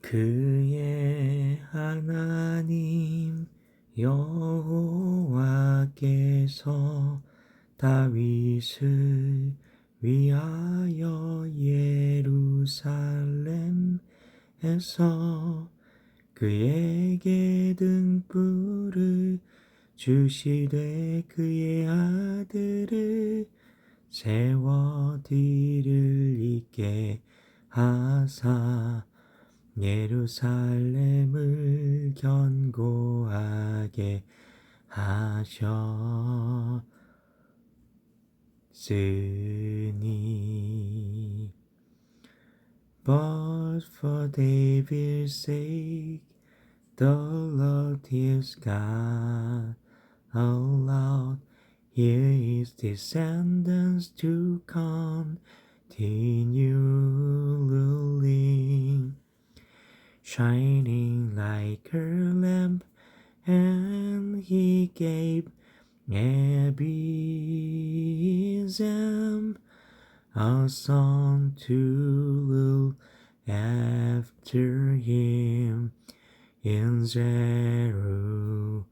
그의 하나님 여호와께서 다윗을 위하여 예루살렘에서 그에게 등불을 주시되 그의 아들을 세워 뒤를 잇게 하사 예루살렘을 견고하게 하셨으니 But for David's sake the Lord his God allowed his descendants to continue shining like a lamp, and he gave Abizam a song to rule after him in Jerusalem.